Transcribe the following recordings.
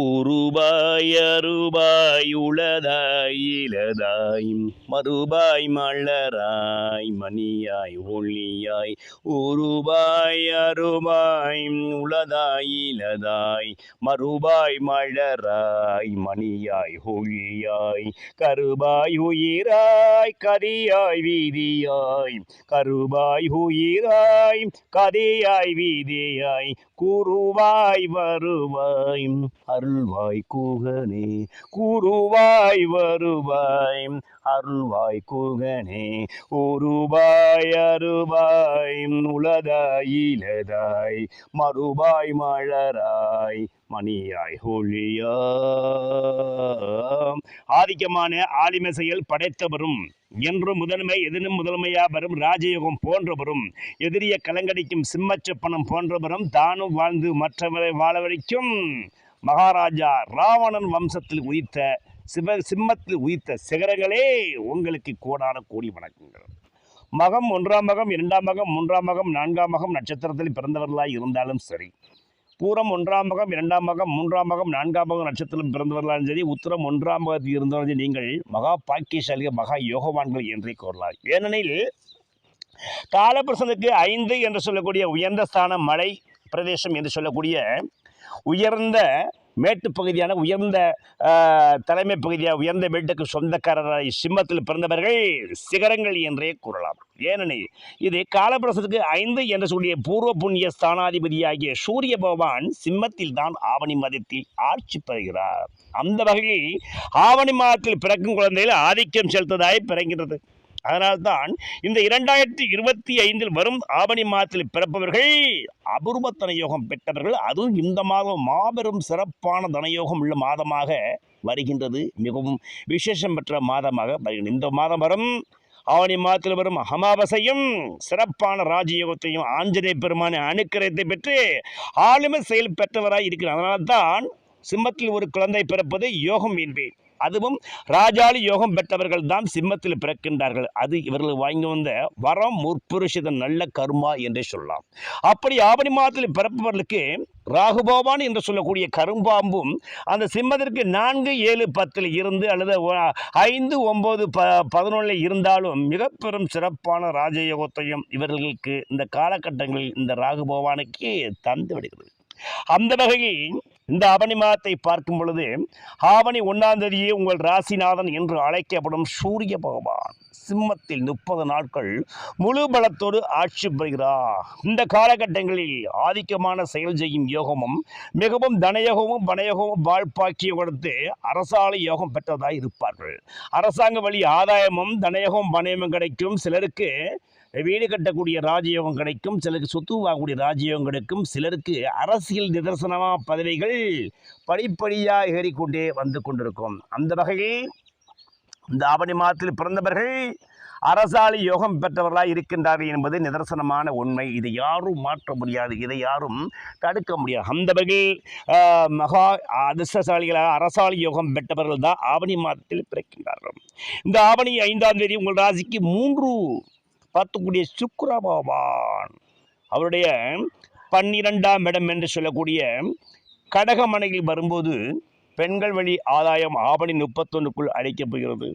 உருபாய் அருபாய் உளதாய் இலதாய் மறுபாய் மலராய் மணியாய் ஒளியாய் உருபாய் அருபாய் உளதாய் இலதாய் மறுபாய் மலராய் மணியாய் ஒளியாய் கருபாய் உயிராய் கதியாய் வீதியாய் கருபாய் உயிராய் கதியாய் வீதியாய் குருவாய் வருவாய் அருள்வாய் கூகனே குருவாய் வருவாய் அருள்வாய் கூகனே ஒருபாய் அருபாய் உளதாய் இலதாய் மறுபாய் மலராய் மணியாய் ஹோலியாம் ஆதிக்கமான ஆலிம செயல் படைத்தவரும் என்று முதன்மை எதிரும் முதன்மையா வரும் ராஜயோகம் போன்றவரும் எதிரிய கலங்கடிக்கும் சிம்மச்சப்பனம் போன்றவரும் தானும் வாழ்ந்து மற்றவரை வாழ வரைக்கும் மகாராஜா ராவணன் வம்சத்தில் உயிர்த்த சிவ சிம்மத்தில் உயிர்த்த சிகரங்களே உங்களுக்கு கோடான கோடி வணக்கங்கள். மகம் ஒன்றாம் மகம் இரண்டாம் மகம் மூன்றாம் மகம் நான்காம் மகம் நட்சத்திரத்தில் பிறந்தவர்களாய் இருந்தாலும் சரி. பூரம் ஒன்றாம் மகம் இரண்டாம் மகம் மூன்றாம் மகம் நான்காம் மகம் நட்சத்திரம் பிறந்தவர்களாலும் சரி உத்தரம் ஒன்றாம் மகத்தில் இருந்தவர்கள் நீங்கள் மகா பாக்கியசாலிகள் மகா யோகவான்கள் என்றே கூறலாம். ஏனெனில் காலபிரசனுக்கு ஐந்து என்று சொல்லக்கூடிய உயர்ந்த ஸ்தானம் மலை பிரதேசம் என்று சொல்லக்கூடிய உயர்ந்த மேட்டு பகுதியான உயர்ந்த தலைமை பகுதியாக உயர்ந்த மேட்டுக்கு சொந்தக்காரராய் சிம்மத்தில் பிறந்தவர்கள் சிகரங்கள் என்றே கூறலாம். ஏனெனில் இது காலபிரசத்துக்கு ஐந்து என்று சொல்லிய பூர்வ புண்ணிய ஸ்தானாதிபதியாகிய சூரிய பகவான் சிம்மத்தில் தான் ஆவணி மாதத்தில் ஆட்சி பெறுகிறார். அந்த வகையில் ஆவணி மாதத்தில் பிறக்கும் குழந்தைகள் ஆதிக்கம் செலுத்ததாய் பிறகின்றது அதனால்தான் இந்த இரண்டாயிரத்தி இருபத்தி ஐந்தில் வரும் ஆவணி மாதத்தில் பிறப்பவர்கள் அபூர்வ தனயோகம் பெற்றவர்கள் அதுவும் இந்த மாதம் மாபெரும் சிறப்பான தனயோகம் உள்ள மாதமாக வருகின்றது. மிகவும் விசேஷம் பெற்ற மாதமாக வருகின்றது. இந்த மாதம் வரும் ஆவணி மாதத்தில் வரும் அமாவாசையும் சிறப்பான ராஜயோகத்தையும் ஆஞ்சநேய பெருமான அனுக்கிரகத்தை பெற்று ஆளுமை செயல் பெற்றவராய் இருக்கிறார். அதனால்தான் சிம்மத்தில் ஒரு குழந்தை பிறப்பது யோகம் என்பேன் அதுவும் ராஜாளி யோகம் பெற்றவர்கள் தான் சிம்மத்தில் பிறக்கின்றார்கள். அது இவர்கள் வாங்கி வந்த வரம் முற்புருஷத நல்ல கர்மா என்றே சொல்லலாம். அப்படி ஆவணி மாதத்தில் பிறப்பவர்களுக்கு ராகுபவான் என்று சொல்லக்கூடிய கரும்பாம்பும் அந்த சிம்மத்திற்கு நான்கு ஏழு பத்தில் இருந்து அல்லது ஐந்து ஒம்பது ப பதினொன்றில் இருந்தாலும் மிக பெரும் சிறப்பான ராஜயோகத்தையும் இவர்களுக்கு இந்த காலகட்டங்களில் இந்த ராகுபவானுக்கு தந்து விடுகிறது. அந்த வகையில் இந்த ஆவணி மாதத்தை பார்க்கும் பொழுது ஆவணி ஒன்றாம் தேதியே உங்கள் ராசிநாதன் என்று அழைக்கப்படும் சூரிய பகவான் சிம்மத்தில் முப்பது நாட்கள் முழு பலத்தோடு ஆட்சி பெறுகிறார் இந்த காலகட்டங்களில் ஆதிக்கமான செயல் செய்யும் யோகமும் மிகவும் தனயோகமும் பணயோகமும் வாழ்பாக்கிய கொடுத்து அரசாலை யோகம் பெற்றதாய் இருப்பார்கள். அரசாங்க வழி ஆதாயமும் தனயோகம் பணயமும் கிடைக்கும். சிலருக்கு வீடு கட்டக்கூடிய ராஜயோகம் கிடைக்கும் சிலருக்கு சொத்து வாங்கக்கூடிய ராஜயோகம் கிடைக்கும் சிலருக்கு அரசியல் நிதர்சனமாக பதவிகள் படிப்படியாக ஏறிக்கொண்டே வந்து கொண்டிருக்கும். அந்த வகையில் இந்த ஆவணி மாதத்தில் பிறந்தவர்கள் அரசாளி யோகம் பெற்றவர்களாக இருக்கின்றார்கள் என்பது நிதர்சனமான உண்மை. இதை யாரும் மாற்ற முடியாது இதை யாரும் தடுக்க முடியாது. அந்த வகையில் மகா அதிர்ஷ்டசாலிகளாக அரசாளி யோகம் பெற்றவர்கள் தான் ஆவணி மாதத்தில் பிறக்கின்றார்கள். இந்த ஆவணி ஐந்தாம் தேதி உங்கள் ராசிக்கு மூன்று பார்த்துக்கூடிய சுக்கிர பகவான். அவருடைய பன்னிரெண்டாம் இடம் என்று சொல்லக்கூடிய கடகமனையில் வரும்போது பெண்கள் வழி ஆதாயம் ஆவணி முப்பத்தொன்றுக்குள் அழைக்கப்படுகிறது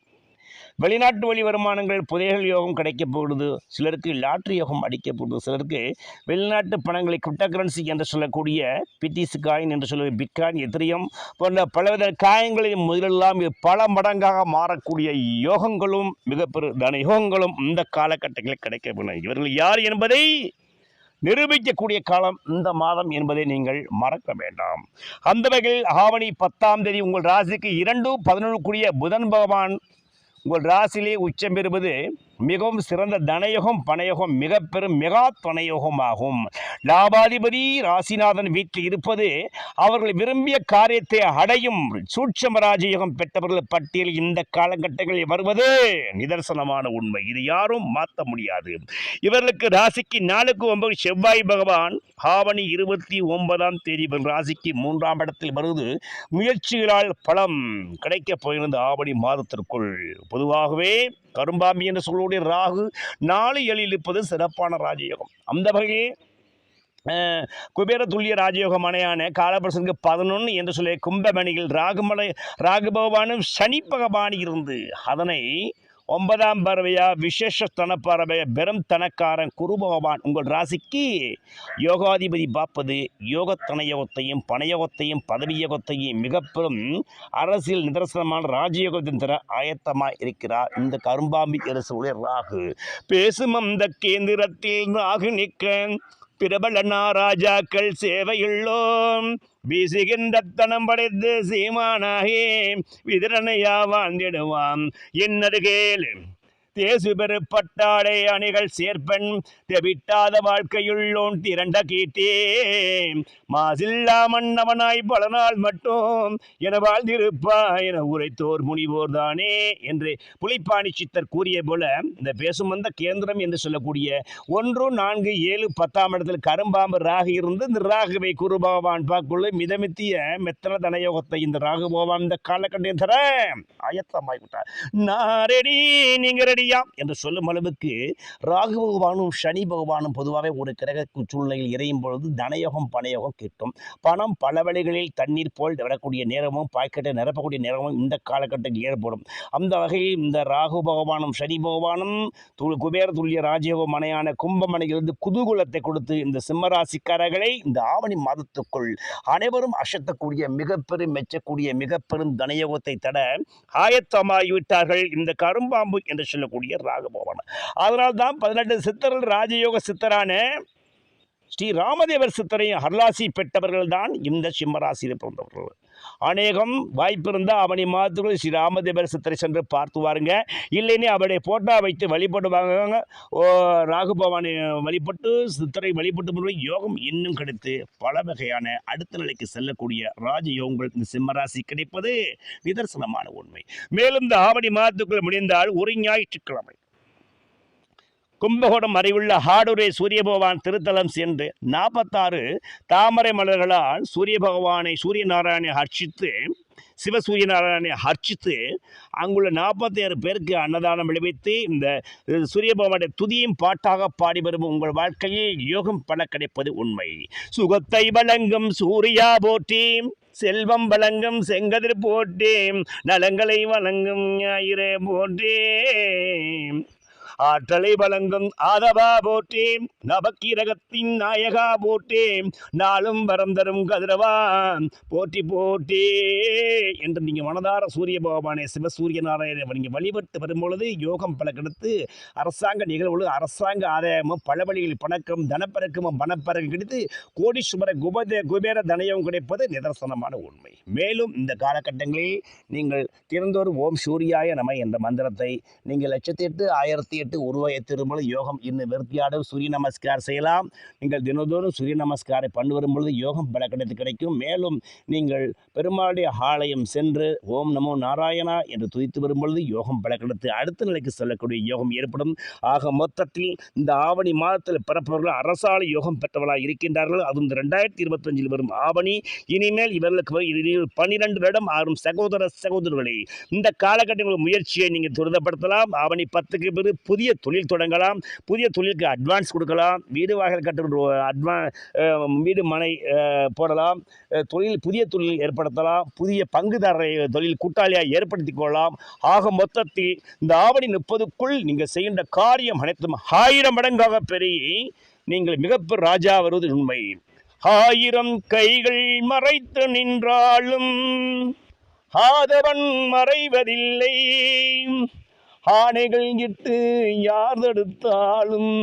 வெளிநாட்டு வழி வருமானங்கள் புதைகள் யோகம் கிடைக்கப் போகிறது சிலருக்கு லாட்ரி யோகம் அடிக்கப்படுது சிலருக்கு வெளிநாட்டு பணங்களை கிரிப்டோ கரன்சி என்று சொல்லக்கூடிய பிட்டிஸ் காயின் என்று சொல்லுவது பிட்காயின் எத்திரியம் போன்ற பலவித காயங்களின் முதலெல்லாம் பல மடங்காக மாறக்கூடிய யோகங்களும் மிகப்பெரு தன யோகங்களும் இந்த காலகட்டங்களில் கிடைக்கப்படும் இவர்கள் யார் என்பதை நிரூபிக்கக்கூடிய காலம் இந்த மாதம் என்பதை நீங்கள் மறக்க வேண்டாம். அந்த வகையில் ஆவணி பத்தாம் தேதி உங்கள் ராசிக்கு இரண்டு பதினொன்றுக்குரிய புதன் பகவான் உங்கள் ராசியிலே உச்சம் பெறுவது மிகவும் சிறந்த தனயோகம் பணயோகம் மிக பெரும் மெகா துணையோகமாகும். லாபாதிபதி ராசிநாதன் வீட்டில் இருப்பது அவர்கள் விரும்பிய காரியத்தை அடையும் சூட்சம ராஜயோகம் பெற்றவர்கள் பட்டியல் இந்த காலகட்டங்களில் வருவது நிதர்சனமான உண்மை. இது யாரும் மாற்ற முடியாது. இவர்களுக்கு ராசிக்கு நாளுக்கு ஒன்பது செவ்வாய் பகவான் ஆவணி இருபத்தி ஒன்பதாம் தேதி ராசிக்கு மூன்றாம் இடத்தில் வருவது முயற்சிகளால் பலம் கிடைக்கப் போகிறது ஆவணி மாதத்திற்குள். பொதுவாகவே கரும்பாமி என்று அவர்களுடைய ராகு நாலு எழில் இருப்பது சிறப்பான ராஜயோகம். அந்த வகையே அஹ், குபேர துல்லிய ராஜயோக மனையான காலபுருஷனுக்கு பதினொன்று என்று சொல்லிய கும்பமணியில் ராகுமலை ராகு பகவானும் சனி பகவான் இருந்து அதனை ஒன்பதாம் பறவையா விசேஷ தனப்பறவை பெரும் தனக்காரன் குருபகவான் உங்கள் ராசிக்கு. யோகாதிபதி பார்ப்பது யோகத்தனயோகத்தையும் பணயோகத்தையும் பதவியோகத்தையும் மிகப்பெரும் மிக பெரும் அரசியல் நிதர்சனமான ராஜயோகத்தின் தர ஆயத்தமாக இருக்கிறார். இந்த கரும்பாம்பி அரசுடைய ராகு. பேசும் அந்த கேந்திரத்தில் ராகு நிற்க பிரபல நாராஜாக்கள் சேவையுள்ளோம். வீசுகின்ற தனம் படைத்து சீமானாகி விதிரனையா வாழ்ந்திடுவான் என்னருகேல் தேசு பெருப்பட்டாடை அணிகள் சேர்ப்பன் தெவிட்டாத வாழ்க்கையுள்ளோன் திரண்ட கீட்டே. மாசில்லா மன்னவனாய் பல நாள் மட்டும் என வாழ்ந்திருப்பா என உரைத்தோர் முனிவோர் தானே என்று புலிப்பாணி சித்தர் கூறிய போல இந்த பேசும் வந்த கேந்திரம் என்று சொல்லக்கூடிய ஒன்று நான்கு ஏழு பத்தாம் இடத்தில் கரும்பாம்பு ராகு இருந்து இந்த ராகுவை குரு பகவான் மிதமித்திய மெத்தன தனயோகத்தை இந்த ராகு பகவான் இந்த காலகட்டம் தர ஆயத்தமாய் விட்டார் நான் ரெடி நீங்க ரெடியா என்று சொல்லும் அளவுக்கு ராகு பகவானும் சனி பகவானும் பொதுவாகவே ஒரு கிரக சூழ்நிலையில் இறையும் பொழுது தனயோகம் பணயோகம் கிட்டும். பணம் பல வழிகளில் தண்ணீர் போல் வரக்கூடிய நேரமும் பாக்கெட்டை நிரப்பக்கூடிய நேரமும் இந்த காலகட்டத்தில் ஏற்படும். அந்த வகையில் இந்த ராகு பகவானும் சனி பகவானும் து- குபேர துல்லிய ராஜயோக மனையான கும்பமனையிலிருந்து குதூகுலத்தை கொடுத்து இந்த சிம்மராசிக்காரர்களை இந்த ஆவணி மாதத்துக்குள் அனைவரும் அசத்தக்கூடிய மிக பெரும் மெச்சக்கூடிய மிகப்பெரும் தனயோகத்தை தட ஆயத்தமாகிவிட்டார்கள். இந்த கரும்பாம்பு என்று சொல்லக்கூடிய ராகு பகவான் அதனால் தான் பதினெட்டு சித்தர்கள் ராஜயோக சித்தரான ஸ்ரீ ராமதேவர் சித்தரையும் ஹர்லாசி பெற்றவர்கள் தான் இந்த சிம்மராசியில் பிறந்தவர்கள். அநேகம் வாய்ப்பு இருந்தால் அவனை மாதத்துக்குள் ஸ்ரீ ராமதேவர் சித்தரை சென்று பார்த்து வாருங்க. இல்லைன்னு அவருடைய போட்டா வைத்து வழிபடுவாங்க ஓ ராகு பவானை வழிபட்டு சித்தரை வழிபட்டு முறை யோகம் இன்னும் கிடைத்து பல வகையான அடுத்த நிலைக்கு செல்லக்கூடிய ராஜயோகங்கள் இந்த சிம்மராசி கிடைப்பது நிதர்சனமான உண்மை. மேலும் இந்த ஆவணி மாதத்துக்குள் முடிந்தால் ஒரு ஞாயிற்றுக்கிழமை. கும்பகோணம் அறிவுள்ள ஹாடுரை சூரிய பகவான் திருத்தலம் சென்று நாற்பத்தாறு தாமரை மலர்களால் சூரிய பகவானை சூரிய நாராயணனை அர்ச்சித்து சிவசூரிய நாராயணனை அர்ச்சித்து அங்குள்ள நாற்பத்தி ஆறு பேருக்கு அன்னதானம் விளைவித்து இந்த சூரிய பகவானுடைய துதியும் பாட்டாக பாடி வரும் உங்கள் வாழ்க்கையில் யோகம் பல கிடைப்பது உண்மை. சுகத்தை வழங்கும் சூர்யா போற்றி செல்வம் வழங்கும் செங்கதிர் போற்றி நலங்களை வழங்கும் ஞாயிறே போற்றி. ஆற்றலை வழங்கும் ஆதவா போற்றே நவக்கிரகத்தின் நாயகா போற்றி நாளும் வரம் தரும் கதிரவா போற்றி போற்றி என்று நீங்கள் மனதார சூரிய பகவானே சிவசூரிய நாராயணன் நீங்கள் வழிபட்டு வரும்பொழுது யோகம் பல கிடைத்து அரசாங்க நிகழ்வுகள் அரசாங்க ஆதாயமும் பல வழிகளில் பணக்கம் தனப்பெருக்கமும் பணப்பெருக்கம் கிடைத்து கோடீஸ்வர குபத குபேர தனயம் கிடைப்பது நிதர்சனமான உண்மை. மேலும் இந்த காலகட்டங்களில் நீங்கள் திறந்தோர் ஓம் சூரியாய நம என்ற மந்திரத்தை நீங்கள் லட்சத்தி எட்டு ஆயிரத்தி எட்டு உருவாய திருமலை யோகம் இன்னும் விருத்தியாடும். சூரிய நமஸ்கார் செய்யலாம். நீங்கள் தினந்தோறும் சூரிய நமஸ்காரை பண்ணி வரும்பொழுது யோகம் பல கிடைத்து கிடைக்கும். மேலும் நீங்கள் பெருமாளுடைய ஆலயம் சென்று ஓம் நமோ நாராயணா என்று துதித்து வரும்பொழுது யோகம் பல கிடைத்து அடுத்த நிலைக்கு செல்லக்கூடிய யோகம் ஏற்படும். ஆக மொத்தத்தில் இந்த ஆவணி மாதத்தில் பிறப்பவர்கள் அரசாலை யோகம் பெற்றவர்களாக இருக்கின்றார்கள். அதுவும் இந்த ரெண்டாயிரத்தி இருபத்தஞ்சில் வரும் ஆவணி. இனிமேல் இவர்களுக்கு வரும் பன்னிரண்டு வருடம் ஆறும் சகோதர சகோதரர்களே இந்த காலகட்டங்களின் முயற்சியை நீங்கள் துரிதப்படுத்தலாம். ஆவணி பத்துக்கு பிறகு புதிய தொழில் தொடங்கலாம் புதிய தொழிலுக்கு அட்வான்ஸ் கொடுக்கலாம் வீடு வாகல் கட்டுற அட்வான் வீடு மனை போடலாம் தொழில் புதிய தொழில் ஏற்படுத்தலாம் புதிய பங்குதாரரை தொழில் கூட்டாளியாக ஏற்படுத்திக் கொள்ளலாம். ஆக மொத்தத்தில் இந்த ஆவணி முப்பதுக்குள் நீங்கள் செய்கின்ற காரியம் அனைத்தும் ஆயிரம் மடங்காக பெருகி நீங்கள் மிகப்பெரிய ராஜா வருவது உண்மை. ஆயிரம் கைகள் மறைத்து நின்றாலும் ஆதவன் மறைவதில்லை. ஆணைகள் இட்டு யார் தடுத்தாலும்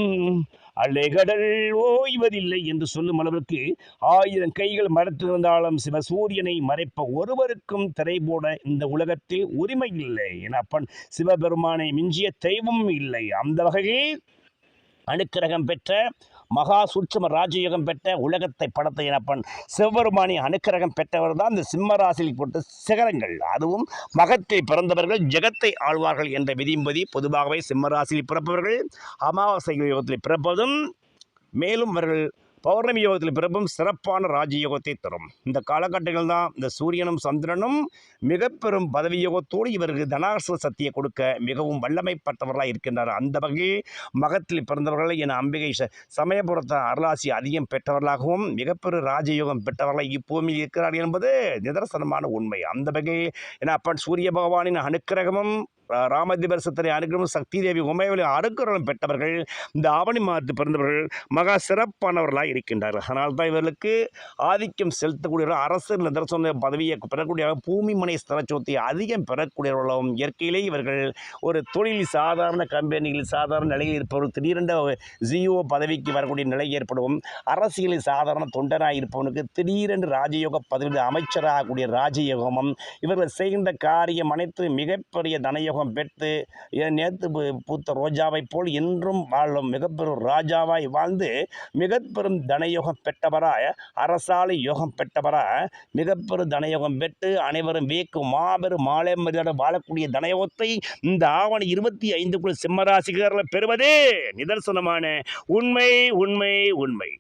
அலைகடல் ஓய்வதில்லை என்று சொல்லும் அளவிற்கு ஆயிரம் கைகள் மறைத்திருந்தாலும் சிவசூரியனை மறைப்ப ஒருவருக்கும் திரை போட இந்த உலகத்தில் உரிமை இல்லை என அப்பன் சிவபெருமானை மிஞ்சிய தெய்வம் இல்லை. அந்த வகையில் அனுக்கிரகம் பெற்ற மகா சூட்சம ராஜயோகம் பெற்ற உலகத்தை படத்த இனப்பன் சிவபெருமானி அனுக்கிரகம் பெற்றவர் தான் இந்த சிம்மராசியில் போட்ட சிகரங்கள். அதுவும் மகத்தில் பிறந்தவர்கள் ஜெகத்தை ஆழ்வார்கள் என்ற விதியும்படி பொதுவாகவே சிம்மராசியில் பிறப்பவர்கள் அமாவாசை யோகத்தில் பிறப்பதும் மேலும் அவர்கள் பௌர்ணமி யோகத்தில் பிறப்பும் சிறப்பான ராஜயோகத்தை தரும். இந்த காலகட்டங்கள் தான் இந்த சூரியனும் சந்திரனும் மிக பெரும் பதவி யோகத்தோடு இவருக்கு தனாச சக்தியை கொடுக்க மிகவும் வல்லமைப்பட்டவர்களாக இருக்கின்றார் அந்த வகையில் மகத்தில் பிறந்தவர்கள் என அம்பிகை ச- சமயபுரத்த அருளாசி அதிகம் பெற்றவர்களாகவும் மிகப்பெரும் ராஜயோகம் பெற்றவர்களாக இப்பூமியில் இருக்கிறார் என்பது நிதர்சனமான உண்மை. அந்த வகையில் என அப்பன் சூரிய பகவானின் அனுக்கிரகமும் ராமதிபரசத்தனை ராமதிபரசத்திரை அனுகிரகம் சக்தி தேவி உமையவளி அனுக்கிரகம் பெற்றவர்கள் இந்த ஆவணி மாதத்து பிறந்தவர்கள் மகா சிறப்பானவர்களாக இருக்கின்றார்கள் அதனால் தான் இவர்களுக்கு ஆதிக்கம் செலுத்தக்கூடிய அரசு நிதர்சன பதவியை பெறக்கூடிய பூமி மனை ஸ்தலச்சோத்தை அதிகம் பெறக்கூடியவர்களும் இயற்கையிலே இவர்கள் ஒரு தொழில் சாதாரண கம்பெனியில் சாதாரண நிலையில் இருப்பவர் திடீரென்ற ஜியோ பதவிக்கு வரக்கூடிய நிலை ஏற்படும். அரசியலில் சாதாரண தொண்டராக இருப்பவனுக்கு திடீரென்று ராஜயோக பதவியில் அமைச்சராகக்கூடிய ராஜயோகமும் இவர்கள் செய்கின்ற காரியம் அனைத்து மிகப்பெரிய தனயோகம் பெற்று ஏன் நேற்று பூத்த ரோஜாவைப் போல் இன்றும் வாழும் மிகப்பெரும் ராஜாவாய் வாழ்ந்து மிகப்பெரும் தனயோகம் பெற்றவராய் அரசாலை யோகம் பெற்றவராய் மிகப்பெரும் தனயோகம் பெற்று அனைவரும் வியக்கும் மாபெரும் மாலை மரியாதை வாழக்கூடிய தனயோகத்தை இந்த ஆவணி இருபத்தி ஐந்துக்குள் சிம்மராசிகரில் பெறுவதே. நிதர்சனமான உண்மை உண்மை உண்மை.